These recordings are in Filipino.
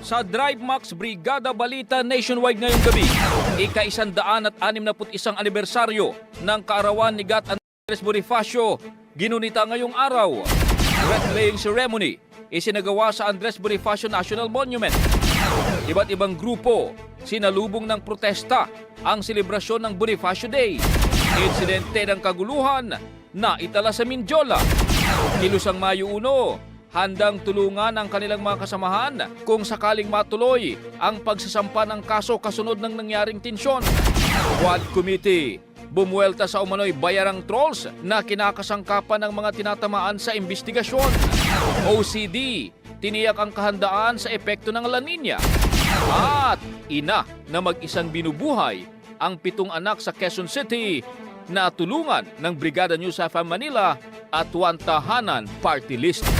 Sa Drive Max Brigada Balita Nationwide ngayong gabi, ika-isandaan at anim na isang anibersaryo ng kaarawan ni Gat Andres Bonifacio, ginunita ngayong araw. Wreath-laying ceremony isinagawa sa Andres Bonifacio National Monument. Iba't ibang grupo sinalubong ng protesta ang selebrasyon ng Bonifacio Day. Insidente ng kaguluhan na itala sa Mindiola. Kilusang Mayo 1, handang tulungan ang kanilang mga kasamahan kung sakaling matuloy ang pagsasampa ng kaso kasunod ng nangyaring tensyon. Quad Committee, bumuelta sa umano'y bayarang trolls na kinakasangkapan ng mga tinatamaan sa investigasyon. OCD, tiniyak ang kahandaan sa epekto ng La Nina. At ina na mag-isang binubuhay ang pitong anak sa Quezon City na tulungan ng Brigada News FM Manila at One Tahanan Party List.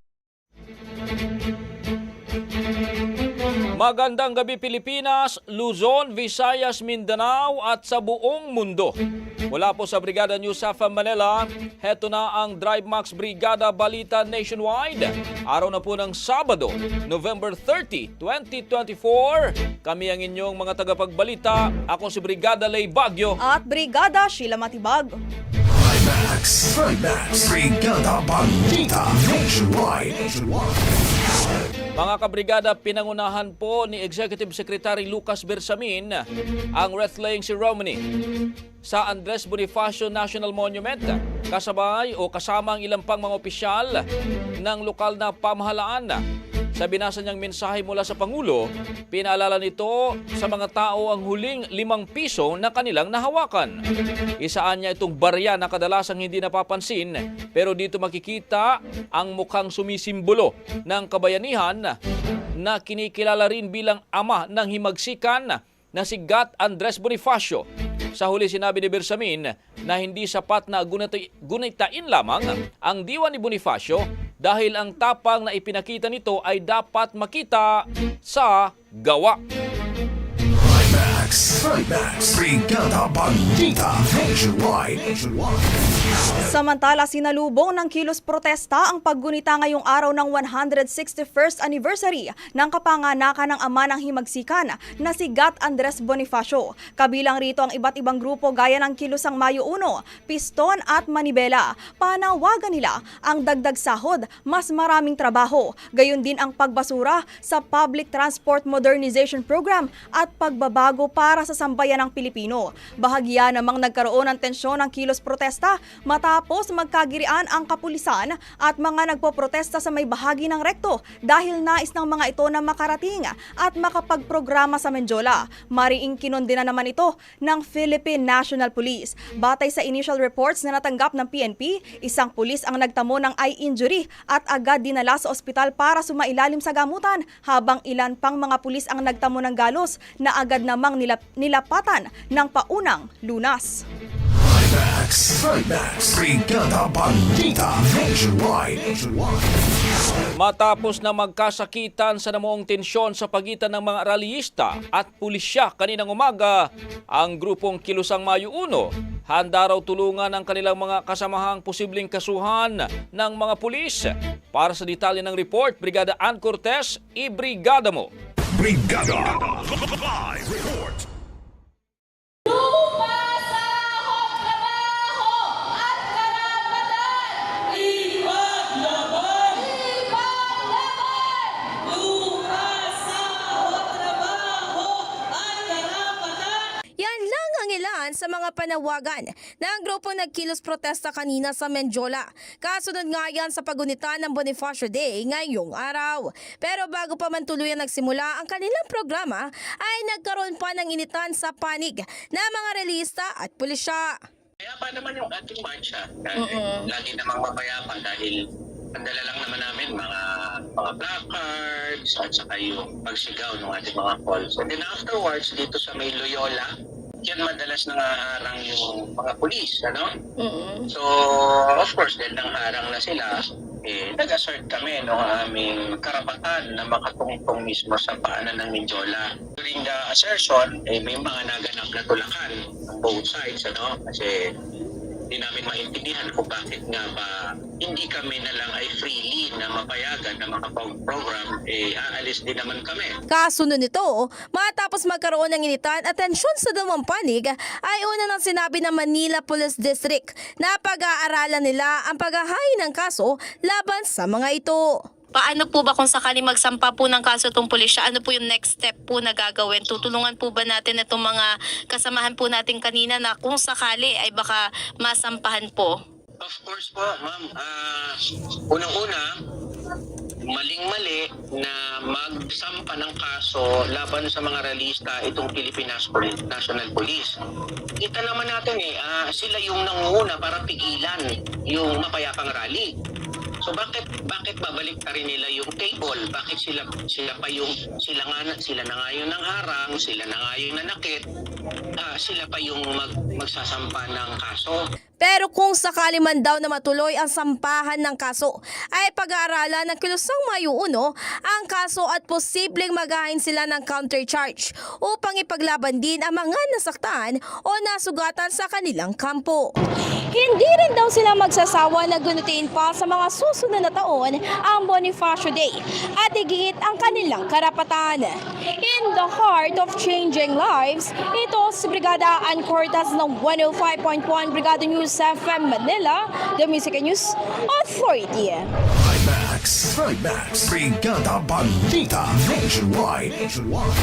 Magandang gabi Pilipinas, Luzon, Visayas, Mindanao at sa buong mundo. Mula po sa Brigada News sa Manila, heto na ang Drive Max Brigada Balita Nationwide. Araw na po ng Sabado, November 30, 2024. Kami ang inyong mga tagapagbalita. Ako si Brigada Lay Bagyo. At Brigada Sheila Matibag. Max, Max, Brigada Balita Nationwide. Mga kabrigada, pinangunahan po ni Executive Secretary Lucas Bersamin ang wreath-laying ceremony sa Andres Bonifacio National Monument kasabay o kasama ang ilang pang mga opisyal ng lokal na pamahalaan. Sa binasa niyang mensahe mula sa Pangulo, pinaalala nito sa mga tao ang huling limang piso na kanilang nahawakan. Isaan niya itong barya na kadalasang hindi napapansin pero dito makikita ang mukhang sumisimbolo ng kabayanihan na kinikilala rin bilang ama ng himagsikan na si Gat Andres Bonifacio. Sa huli sinabi ni Bersamin na hindi sapat na gunita- gunitain lamang ang diwa ni Bonifacio dahil ang tapang na ipinakita nito ay dapat makita sa gawa. Max, Max, Brigada Balita Nationwide. Samantala, sinalubong ng kilos protesta ang paggunita ngayong araw ng 161st anniversary ng kapanganakan ng ama ng himagsikan na si Gat Andres Bonifacio. Kabilang rito ang iba't ibang grupo gaya ng Kilusang Mayo 1, Piston at Manibela. Panawagan nila ang dagdag sahod, mas maraming trabaho, gayon din ang pagbasura sa Public Transport Modernization Program at pagbabago para sa sambayan ng Pilipino. Bahagya namang nagkaroon ng tensyon ang kilos protesta matapos magkagirian ang kapulisan at mga nagpoprotesta sa may bahagi ng rekto dahil nais ng mga ito na makarating at makapagprograma sa Menjola. Mariing kinondena naman ito ng Philippine National Police. Batay sa initial reports na natanggap ng PNP, isang pulis ang nagtamo ng eye injury at agad dinala sa ospital para sumailalim sa gamutan habang ilan pang mga pulis ang nagtamo ng galos na agad namang nilap- nilapatan ng paunang lunas. Brigada Nationwide. Matapos na magkasakitan sa namuong tensyon sa pagitan ng mga rallyista at pulisya kaninang umaga, ang grupong Kilusang Mayo 1 handa raw tulungan ang kanilang mga kasamahang posibleng kasuhan ng mga pulis. Para sa detalye ng report, Brigada Ann Cortez, i-brigada mo. Brigada Live Report. Mga panawagan ng grupo nagkilos protesta kanina sa Menjola. Kasunod nga yan sa pagunita ng Bonifacio Day ngayong araw. Pero bago pa man tuluyan nagsimula ang kanilang programa ay nagkaroon pa ng initan sa panig na mga relista at pulisya. Kaya pa naman yung ating marcha. Dahil lagi namang mapayapa dahil ang dala lang naman namin mga mga placards at saka yung pagsigaw ng ating mga calls. And then afterwards, dito sa may Loyola, yan madalas nangaharang yung mga pulis, ano? So, of course, dahil nangharang na sila, eh, nag-assert kami ng aming karapatan na makatungtong mismo sa paanan ng Mindiola. During the assertion, eh, may mga naganap na tulakan on both sides, ano? Kasi hindi namin maintindihan kung bakit nga ba hindi kami na lang ay freely na mapayagan na makapag-program, eh, aalis din naman kami. Kasunod nito, matapos magkaroon ng initan at tensyon sa dalawang panig, ay una nang sinabi ng Manila Police District na pag-aaralan nila ang paghahain ng kaso laban sa mga ito. Paano po ba kung sakali magsampa po ng kaso itong pulisya? Ano po yung next step po na gagawin? Tutulungan po ba natin itong mga kasamahan po natin kanina na kung sakali ay baka masampahan po? Of course po, ma'am. Ah, unang-una, maling-mali na magsampa ng kaso laban sa mga realista itong Pilipinas National Police. Kita naman natin eh, ah, sila yung nanguna para pigilan yung mapayapang rally. So bakit bakit babalik pa rin nila yung table? Bakit sila sila pa yung sila nga sila na nga yung nang harang, sila na nga yung nanakit, ah, sila pa yung mag, magsasampa ng kaso. Pero kung sakali man daw na matuloy ang sampahan ng kaso, ay pag-aaralan ng kilusang Mayo Uno ang kaso at posibleng magahin sila ng countercharge upang ipaglaban din ang mga nasaktan o nasugatan sa kanilang kampo. Hindi rin daw sila magsasawa na gunutin pa sa mga susunod na taon ang Bonifacio Day at higit ang kanilang karapatan. In the heart of changing lives, ito si Brigada Ann Cortas ng 105.1 Brigada News FM Manila, the Music News Authority. Trimax, Trimax, Brigada Balita Nationwide. Nationwide.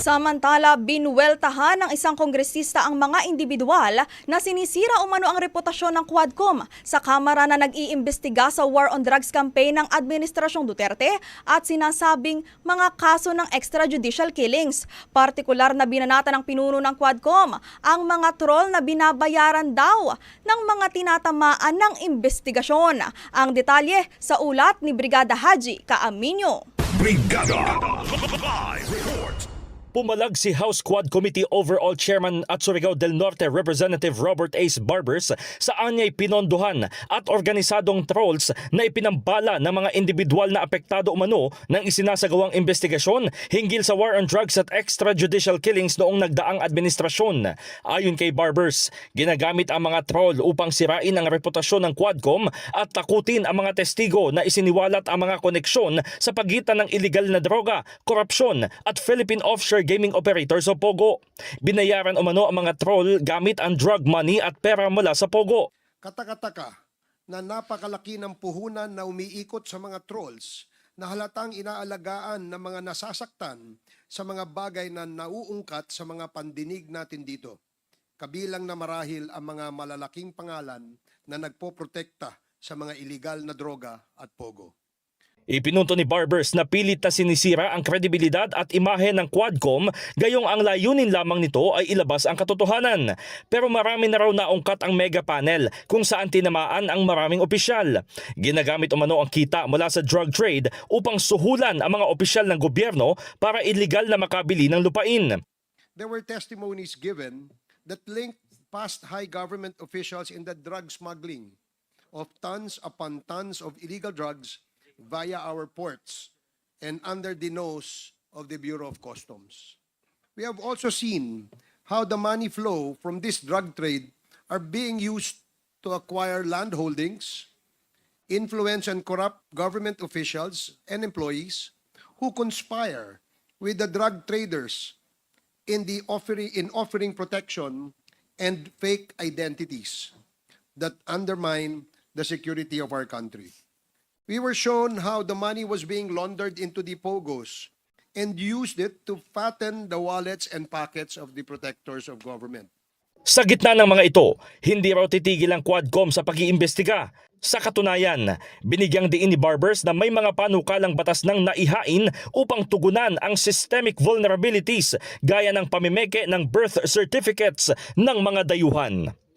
Samantala, binweltahan ng isang kongresista ang mga individual na sinisira umano ang reputasyon ng Quadcom sa Kamara na nag-iimbestiga sa War on Drugs campaign ng Administrasyong Duterte at sinasabing mga kaso ng extrajudicial killings. Partikular na binanata ng pinuno ng Quadcom ang mga troll na binabayaran daw ng mga tinatamaan ng investigasyon. Ang detalye sa ulat ni Brigada Haji Kaaminyo. Brigada Live Report. Pumalag si House Quad Committee Overall Chairman at Surigao del Norte Representative Robert Ace Barbers sa anyay pinondohan at organisadong trolls na ipinambala ng mga individual na apektado umano ng isinasagawang investigasyon hinggil sa war on drugs at extrajudicial killings noong nagdaang administrasyon. Ayon kay Barbers, ginagamit ang mga troll upang sirain ang reputasyon ng Quadcom at takutin ang mga testigo na isiniwalat ang mga koneksyon sa pagitan ng illegal na droga, korupsyon at Philippine offshore gaming operators o POGO. Binayaran umano ang mga troll gamit ang drug money at pera mula sa POGO. katakataka na napakalaki ng puhunan na umiikot sa mga trolls na halatang inaalagaan ng mga nasasaktan sa mga bagay na nauungkat sa mga pandinig natin dito. Kabilang na marahil ang mga malalaking pangalan na nagpoprotekta sa mga iligal na droga at pogo. Ipinunto ni Barbers na pilit na sinisira ang kredibilidad at imahe ng Quadcom gayong ang layunin lamang nito ay ilabas ang katotohanan. Pero marami na raw naungkat ang mega panel kung saan tinamaan ang maraming opisyal. Ginagamit umano ang kita mula sa drug trade upang suhulan ang mga opisyal ng gobyerno para illegal na makabili ng lupain. There were testimonies given that linked past high government officials in the drug smuggling of tons upon tons of illegal drugs via our ports and under the nose of the Bureau of Customs. We have also seen how the money flow from this drug trade are being used to acquire land holdings, influence and corrupt government officials and employees who conspire with the drug traders in the offering in offering protection and fake identities that undermine the security of our country. We were shown how the money was being laundered into the pogos and used it to fatten the wallets and pockets of the protectors of government. Sa gitna ng mga ito, hindi raw titigil ang Quadcom sa pag-iimbestiga. Sa katunayan, binigyang diin ni Barbers na may mga panukalang batas ng naihain upang tugunan ang systemic vulnerabilities gaya ng pamimeke ng birth certificates ng mga dayuhan.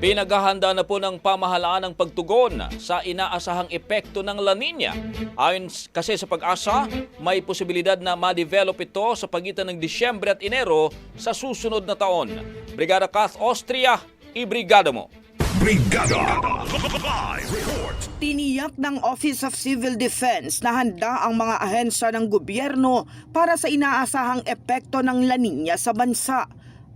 Pinaghahanda na po ng pamahalaan ang pagtugon sa inaasahang epekto ng La Nina. Ayon kasi sa pag-asa, may posibilidad na ma-develop ito sa pagitan ng Disyembre at Enero sa susunod na taon. Brigada Kath Austria, ibrigada mo. Brigada. Tiniyak ng Office of Civil Defense na handa ang mga ahensya ng gobyerno para sa inaasahang epekto ng La Nina sa bansa.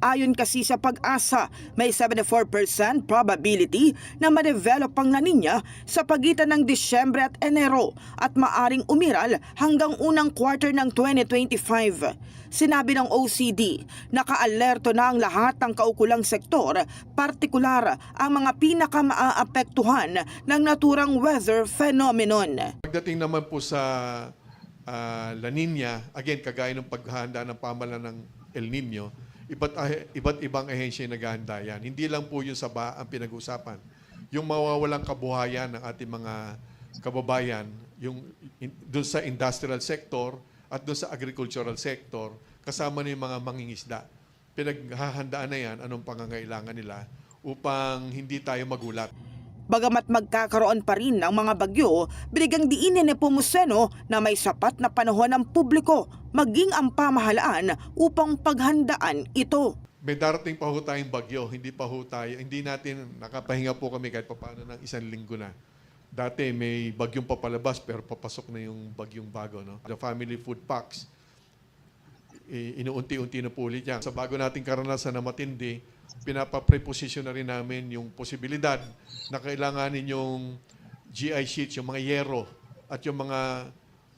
Ayon kasi sa pag-asa, may 74% probability na ma-develop ang La Nina sa pagitan ng Disyembre at Enero at maaring umiral hanggang unang quarter ng 2025. Sinabi ng OCD, nakaalerto na ang lahat ng kaukulang sektor, partikular ang mga pinaka-maaapektuhan ng naturang weather phenomenon. Pagdating naman po sa ah, La Nina, again, kagaya ng paghahanda ng pamalan ng El Nino, iba't, ah- iba't ibang ahensya yung naghahanda yan. Hindi lang po yung sa ba ang pinag-usapan. Yung mawawalang kabuhayan ng ating mga kababayan, yung in, doon sa industrial sector at doon sa agricultural sector, kasama na yung mga mangingisda. pinaghahandaan na yan, anong pangangailangan nila upang hindi tayo magulat. Bagamat magkakaroon pa rin ng mga bagyo, binigang diinin ni Pumuseno na may sapat na panahon ng publiko maging ang pamahalaan upang paghandaan ito. May darating pa ho tayong bagyo, hindi pa ho tayo, hindi natin nakapahinga po kami kahit papaano ng isang linggo na. Dati may bagyong papalabas pero papasok na yung bagyong bago. No? The family food packs, inuunti-unti na po ulit yan. Sa bago nating karanasan na matindi, pinapapreposition na rin namin yung posibilidad na kailanganin yung GI sheets, yung mga yero at yung mga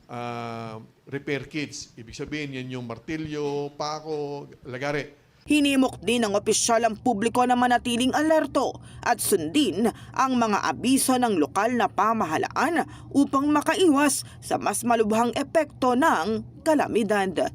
ah, repair kits. Ibig sabihin, yan yung martilyo, pako, lagare. Hinimok din ng opisyal ang publiko na manatiling alerto at sundin ang mga abiso ng lokal na pamahalaan upang makaiwas sa mas malubhang epekto ng kalamidad.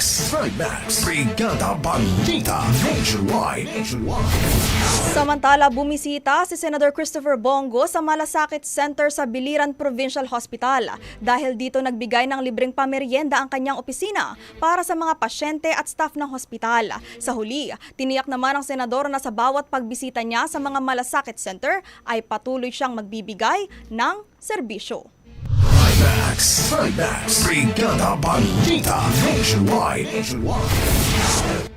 Trimax, Trimax, Brigada Balita Nationwide. Samantala, bumisita si Senator Christopher Bongo sa Malasakit Center sa Biliran Provincial Hospital. Dahil dito nagbigay ng libreng pamerienda ang kanyang opisina para sa mga pasyente at staff ng hospital. Sa huli, tiniyak naman ng senador na sa bawat pagbisita niya sa mga Malasakit Center ay patuloy siyang magbibigay ng serbisyo. Trimax, Trimax, Brigada Balita Nationwide.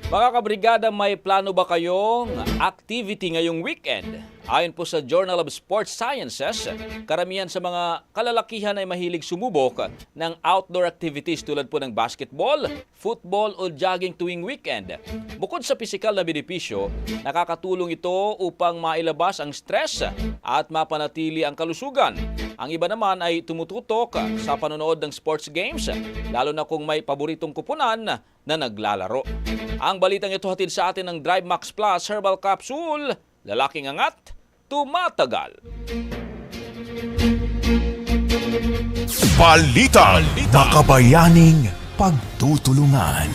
Mga kabrigada, may plano ba kayong activity ngayong weekend? Ayon po sa Journal of Sports Sciences, karamihan sa mga kalalakihan ay mahilig sumubok ng outdoor activities tulad po ng basketball, football o jogging tuwing weekend. Bukod sa pisikal na benepisyo, nakakatulong ito upang mailabas ang stress at mapanatili ang kalusugan. Ang iba naman ay tumututok sa panonood ng sports games, lalo na kung may paboritong kupunan na naglalaro. Ang balitang ito hatid sa atin ng Drive Max Plus Herbal Capsule, lalaking angat, tumatagal. Balita, makabayaning pagtutulungan.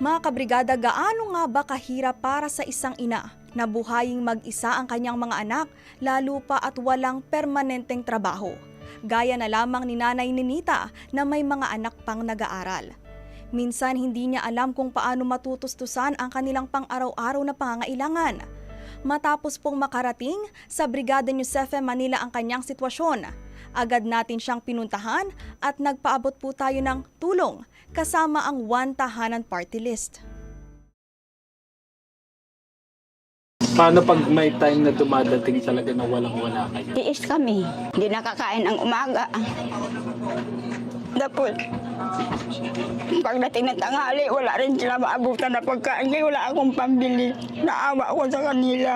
Mga kabrigada, gaano nga ba kahirap para sa isang ina na buhaying mag-isa ang kanyang mga anak, lalo pa at walang permanenteng trabaho? Gaya na lamang ni Nanay Ninita na may mga anak pang nag-aaral. Minsan hindi niya alam kung paano matutustusan ang kanilang pang-araw-araw na pangangailangan. Matapos pong makarating sa Brigada FM Manila ang kanyang sitwasyon, agad natin siyang pinuntahan at nagpaabot po tayo ng tulong kasama ang One Tahanan Party List. Paano pag may time na dumadating talaga na walang-wala kayo? Tiis kami. Hindi nakakain ang umaga. Tapos, pagdating ng tanghali, wala rin sila maabutan na pagkain. Kaya wala akong pambili. Naawa ako sa kanila.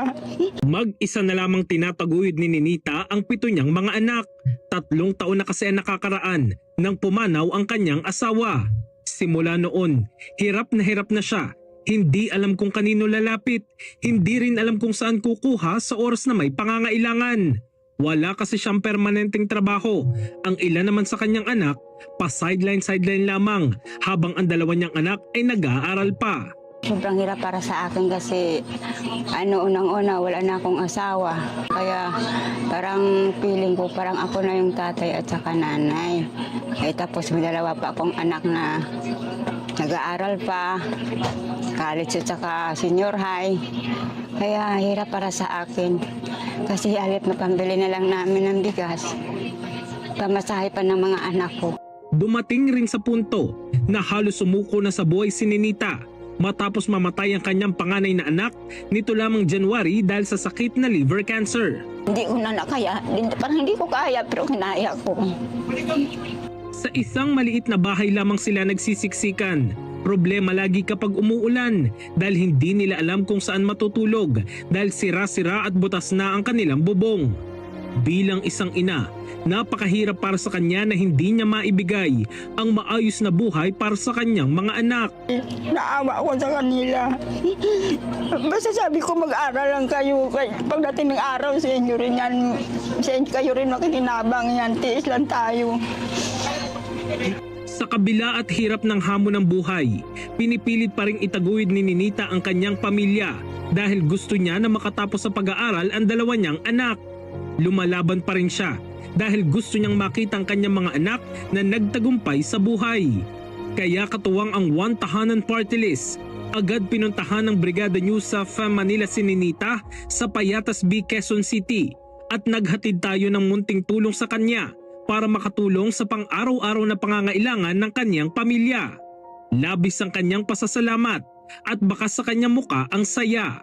Mag-isa na lamang tinataguyod ni Ninita ang pito niyang mga anak. Tatlong taon na kasi ang nakakaraan nang pumanaw ang kanyang asawa. Simula noon, hirap na hirap na siya. Hindi alam kung kanino lalapit. Hindi rin alam kung saan kukuha sa oras na may pangangailangan. Wala kasi siyang permanenteng trabaho. Ang ilan naman sa kanyang anak, pa sideline-sideline lamang habang ang dalawa niyang anak ay nag-aaral pa. Sobrang hirap para sa akin kasi ano unang-una wala na akong asawa. Kaya parang feeling ko parang ako na yung tatay at saka nanay. Eh tapos may dalawa pa akong anak na nag-aaral pa, college at saka senior high. Kaya hirap para sa akin. Kasi halit na pambili na lang namin ng bigas. Pamasahe pa ng mga anak ko. Dumating rin sa punto na halos sumuko na sa buhay si Ninita matapos mamatay ang kanyang panganay na anak nito lamang January dahil sa sakit na liver cancer. Hindi ko na nakaya. Parang hindi ko kaya pero kinaya ko. Sa isang maliit na bahay lamang sila nagsisiksikan. Problema lagi kapag umuulan dahil hindi nila alam kung saan matutulog dahil sira-sira at butas na ang kanilang bubong. Bilang isang ina, napakahirap para sa kanya na hindi niya maibigay ang maayos na buhay para sa kanyang mga anak. Naawa ko sa kanila. Basta sabi ko mag-aral lang kayo. Kay- Pagdating ng araw sa inyo rin yan. Sa inyo kayo rin makikinabang yan. Tiis lang tayo. Sa kabila at hirap ng hamon ng buhay, pinipilit pa rin itaguyod ni Ninita ang kanyang pamilya dahil gusto niya na makatapos sa pag-aaral ang dalawa niyang anak. Lumalaban pa rin siya dahil gusto niyang makita ang kanyang mga anak na nagtagumpay sa buhay. Kaya katuwang ang One Tahanan Party List, agad pinuntahan ng Brigada News sa FAM Manila si Ninita sa Payatas B, Quezon City at naghatid tayo ng munting tulong sa kanya para makatulong sa pang-araw-araw na pangangailangan ng kanyang pamilya. Labis ang kanyang pasasalamat at baka sa kanyang muka ang saya.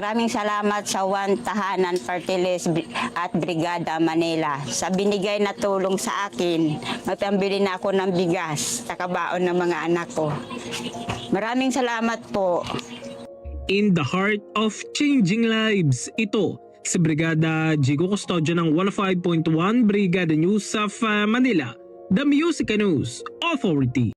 Maraming salamat sa One Tahanan Fertilis at Brigada Manila sa binigay na tulong sa akin. Matambili na ako ng bigas sa kabaon ng mga anak ko. Maraming salamat po. In the heart of changing lives, ito si Brigada Jigo Custodio ng 105.1 Brigada News of Manila, The Music News Authority.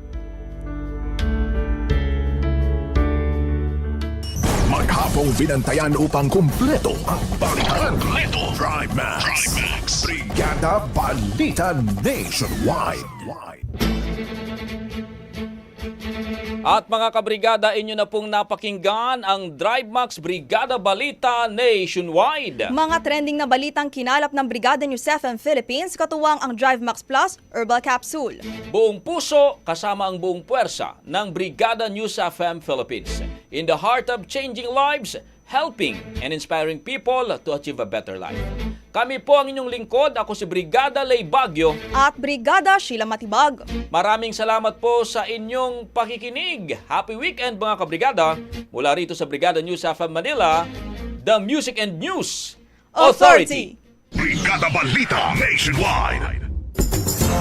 Maghapong binantayan upang kumpleto ang balitan. Kumpleto. Drive Max. Brigada Balita Nationwide. At mga kabrigada, inyo na pong napakinggan ang Drive Max Brigada Balita Nationwide. Mga trending na balitang kinalap ng Brigada News FM Philippines katuwang ang Drive Max Plus Herbal Capsule. Buong puso kasama ang buong puwersa ng Brigada News FM Philippines. In the heart of changing lives, helping and inspiring people to achieve a better life. Kami po ang inyong lingkod. Ako si Brigada Lay Bagyo. At Brigada Sheila Matibag. Maraming salamat po sa inyong pakikinig. Happy weekend mga kabrigada. Mula rito sa Brigada News FM Manila, The Music and News Authority. Brigada Balita Nationwide.